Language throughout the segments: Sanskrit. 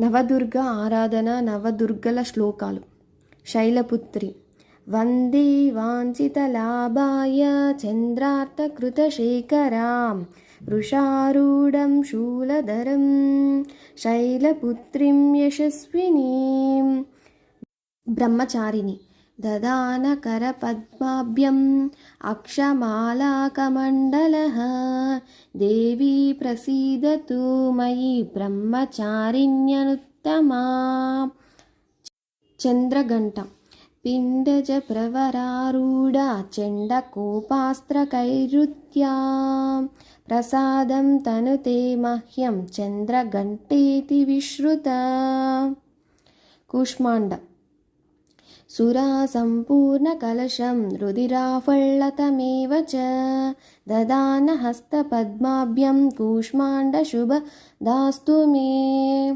నవదుర్గ ఆరాధన నవదుర్గల శ్లోకాలు. శైలపుత్రి వందే వాంఛితలాభాయ చంద్రార్థకృతశేఖరాం వృషారూఢం శూలధరం శైలపుత్రిం యశస్వినీం. బ్రహ్మచారిణి దదానకరపద్మాభ్యం అక్షమాలాకమండలः దేవి ప్రసీదతు మయి బ్రహ్మచారిణ్యనుత్తమా. చంద్రఘంట. పిండజ ప్రవరారూఢ చండకోపాస్త్రకైరుత్యా ప్రసాదం తను తే మహ్యం చంద్రఘంటేతి విశ్రుత. కూష్మాండ. सुरासम्पूर्णकलशं रुधिराफळ्ळतमेव च ददानहस्तपद्माभ्यं कूष्माण्डशुभदास्तु मे।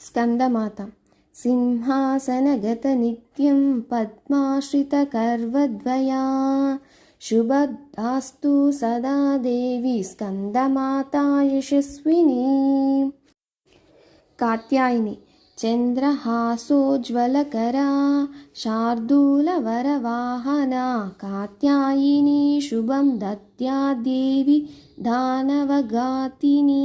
स्कन्दमाता सिंहासनगतनित्यं पद्माश्रितकर्वद्वया शुभदास्तु सदा देवी स्कन्दमाता यशस्विनी। कात्यायिनी चन्द्रहासोज्ज्वलकरा शार्दूलवरवाहना कात्यायिनी शुभं दद्या देवी दानवघातिनी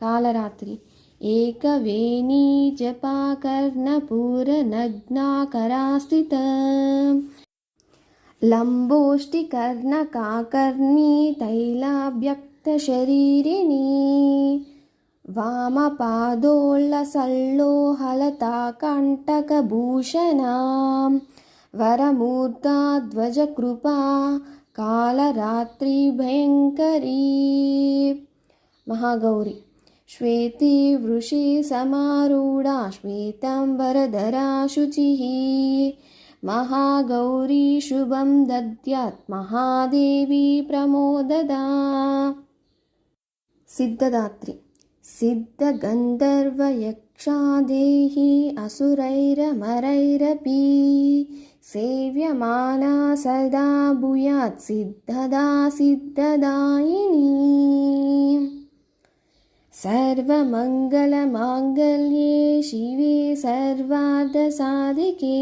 कालरात्रि। एकवेणी जपाकर्णपूरनग्नाकरास्थित। लम्बोष्टिकर्णकाकर्णी तैलाभ्यक्तशरीरिणी वामपादोल्लसल्लोहलताकण्टकभूषणां वरमूर्धा ध्वजकृपा कालरात्रिभयङ्करी। महागौरी श्वेते वृषे समारूढा श्वेताम्बरधरा शुचिः। महागौरी शुभं दद्यात् महादेवी प्रमोददा। सिद्धदात्री सिद्धगन्धर्वयक्षादेही असुरैरमरैरपि सेव्यमाना सदा भूयात् सिद्धदा सिद्धदायिनी। सर्वमङ्गलमाङ्गल्ये शिवे सर्वार्धसाधिके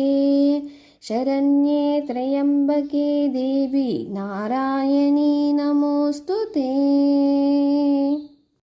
शरण्ये त्र्यम्बके देवी नारायणी नमोऽस्तु ते